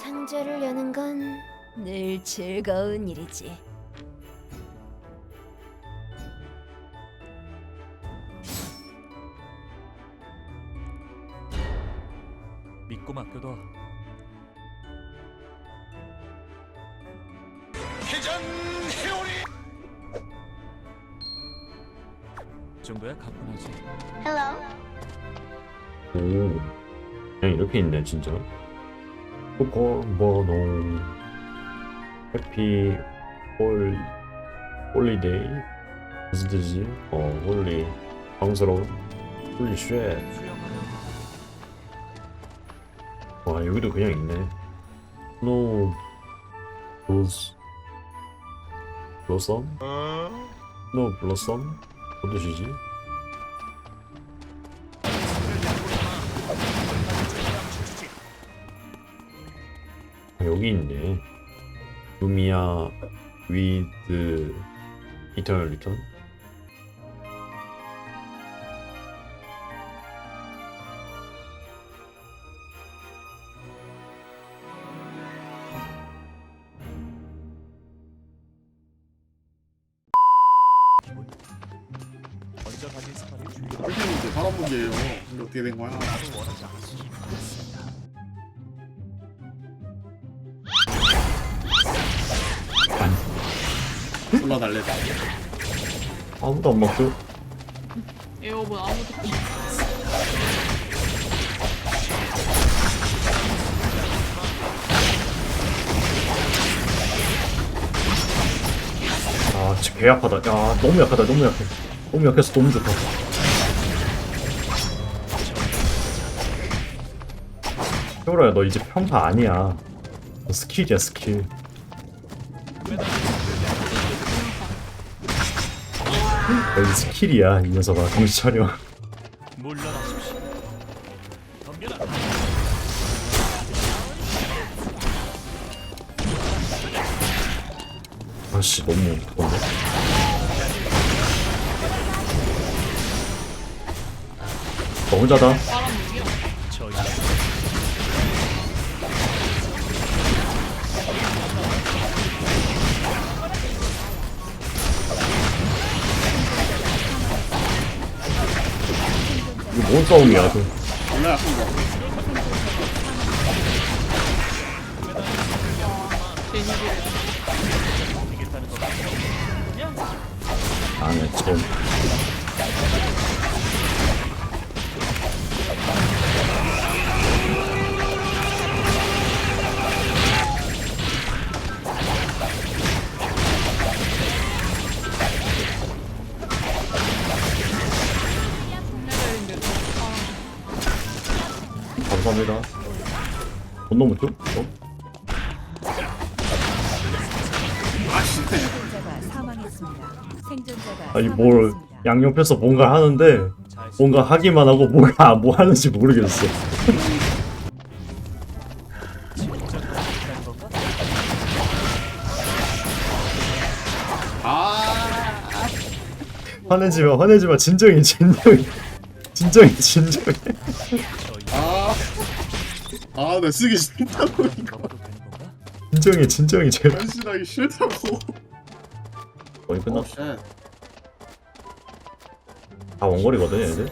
상자를 여는 건 늘 즐거운 일이지. 믿고 맡겨둬. 회전 회오리 이 정도야 가뿐하지. 오, 그냥 이렇게 있네 진짜. 버노 해피 홀 홀리데이 무슨 뜻이지? 어 홀리 방스러운 홀리 쉣. 수영하는 와 여기도 그냥 있네. No rose blossom? No blossom? 뭔 뜻이지? 여기 있네. 루미아 eternal return? 기분. 먼저 가진 스파를 주의. 선생님 이제 바람목이에요. 근데 어떻게 된 거야? 달래다. 아무도 안 막죠? 에어본 아무도 아 진짜 개 약하다. 야 너무 약하다 너무 약해. 너무 약해서 너무 좋다. 효라야 너 이제 평타 아니야. 너 스킬이야 스킬 너 이제 스킬이야 이 녀석아 정신 차려 물러나십시오. 덤벼라. 아씨 너무 무거운데 너 혼자다 뭔 싸움이야. 그 되겠다는 거안 감사합니다 못 넘었죠? 어? 아씨. 생존자가 사망했습니다. 생존자가 아니 뭘 사망했습니다. 양옆에서 뭔가 하는데 잘 뭔가 하기만 하고 뭐가 뭐 하는지 모르겠어. 화내지 마, 화내지 마. 진정해, 진정해. 진정해, 진정해. 아. 아, 나 쓰기 싫다고 이거. 진정해, 진정해. 제발. 변신하기 싫다고. 거의 끝났. 쉣. 다 원거리거든, 얘들.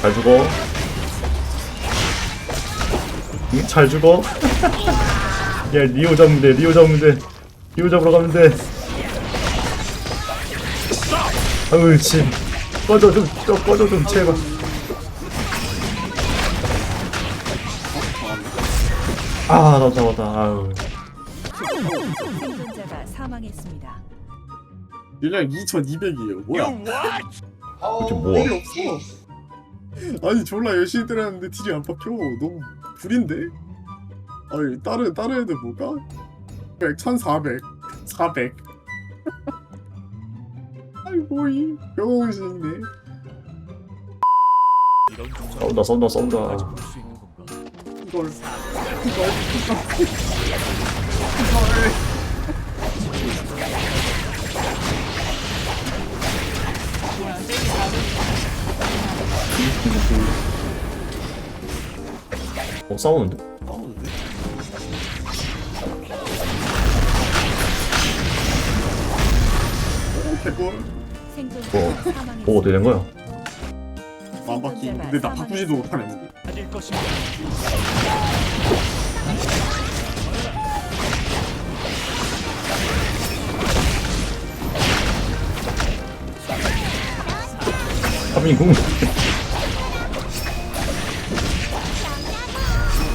잘 죽어. 응, 잘 죽어. 야, 리오 잡으면 돼, 리오 잡으면 돼. 리오 잡으러 가면 돼. 아유, 씨. 꺼져 좀, 좀 꺼져 좀, 제발. 아, 나 잡았다. 아유. 생존자가 사망했습니다. 일량 2,200이에요. 뭐야? 도대체 뭐야? 아니 졸라 열심히 때렸는데 딜이 안 박혀. 너무 불인데? 아니 다른 다른 애들 뭐가? 100, 1,400, 400. 아이고 이 병신이네. 이런 조차 싸운다, 싸운다, 싸운다. 까지 볼수 있는 건가? 이걸 이걸 이걸 이걸 어 싸우는데? 싸우는데? 오 개꿀 생존자 뭐, 사망했습니다. 뭐 어떻게 된 거야? 만바퀴 근데 나 바꾸지도 못하네 무기 가질 것인가? 하빈이 궁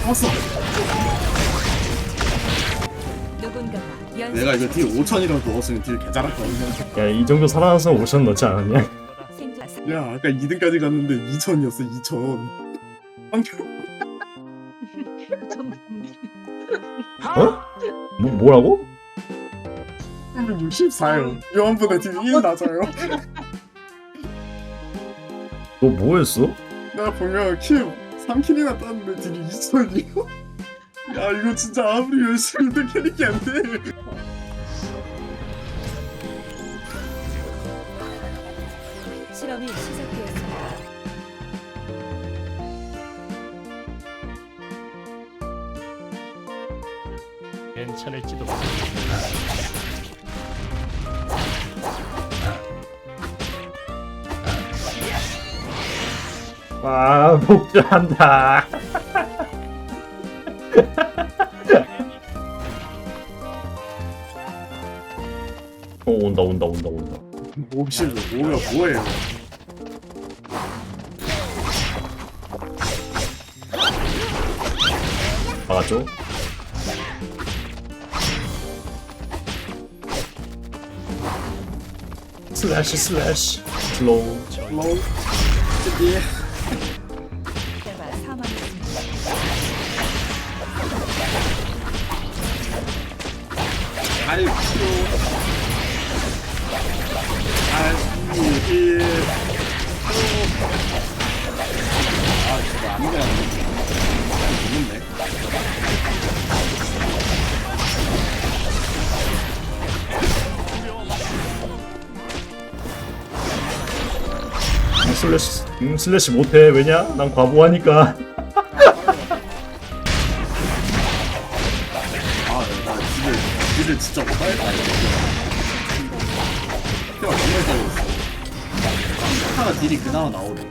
왔어 누군가가 내가 이거 딜 5천이라도 넣었으면 딜 개잘할거든 야이 정도 살아났으면 5천 넣지 않았냐? 야 아까 2등까지 갔는데 2천이었어 2천 어? 뭐, 뭐라고? 64요 요한보다 딜1 낮아요 너 뭐했어? 내가 보면 킬 3킬이나 땄는데 딜이 2천이요? 야 이거 진짜 아무리 열심히 해도 캐릭이 안 돼 실험이 시작되었습니다. 괜찮을지도. 아 복주한다 어 온다 온다 온다 온다 몹시로. 뭐야 뭐예요? 막았죠? 슬래시 슬래시. 슬로우. 로우. 예 제가 사망했습니다. 아이 큐 일 아, 진짜 슬래시 음, 슬래시 못해 왜냐? 난 과부하니까 아, 나 딜을, 딜을 진짜 못하겠다. 형, 딜이 그나마 나오네.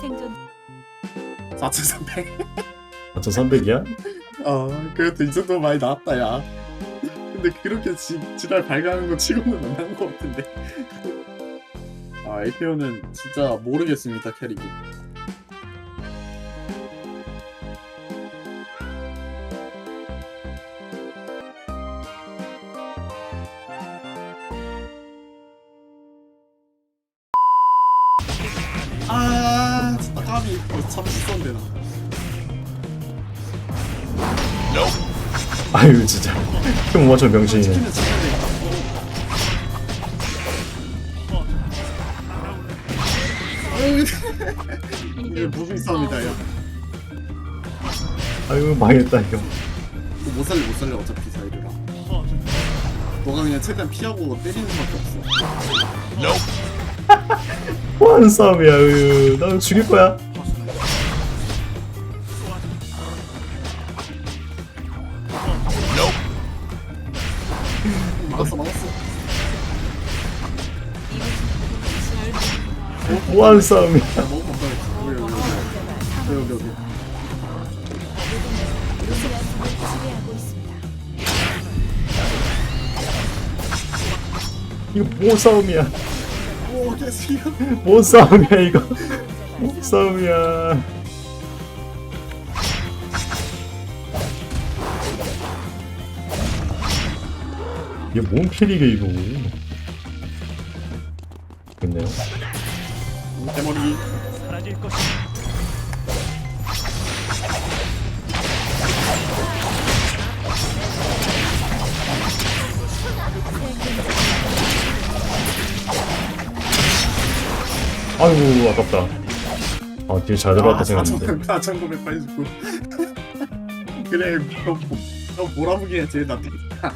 생존 4,300. 4,300이야? 아, 그래도 이 정도 많이 나왔다, 야. 근데 그렇게 지, 지랄 발가는 거 치고는 안 나온 것 같은데. 아, APO는 진짜 모르겠습니다, 캐릭이. 아, 진짜 까비. 이거 참 비싼데, 나. 아유 진짜 형못 맞춰 병신이네 치킨은 치켜야 되겠다. 아유, 이게 무슨 싸움이다, 야. 아유 망했다 이거 이거 못 살려, 못 살려, 어차피 사이드라. 너가 그냥 최대한 피하고 때리는 수밖에 없어. 뭐 하는 싸움이야 으, 나 죽일 거야 막았어, 막았어. 뭐 하는 싸움이야 야, 너무 감사했어. 여기, 여기, 여기. 여기, 여기. 루시아스를 지배하고 있습니다. 이거 뭐 싸움이야 오, 개새끼야. 뭐 싸움이야 이거 뭐 싸움이야 이게 뭔 캐릭이야 이거 됐네요 대머리. 사라질 것인가? 아이고 아깝다 아 딜 잘 들어갔다 생각했는데 4,900 빨리 죽고. 그래, 너, 너 몰아보기에 제일 낫겠다.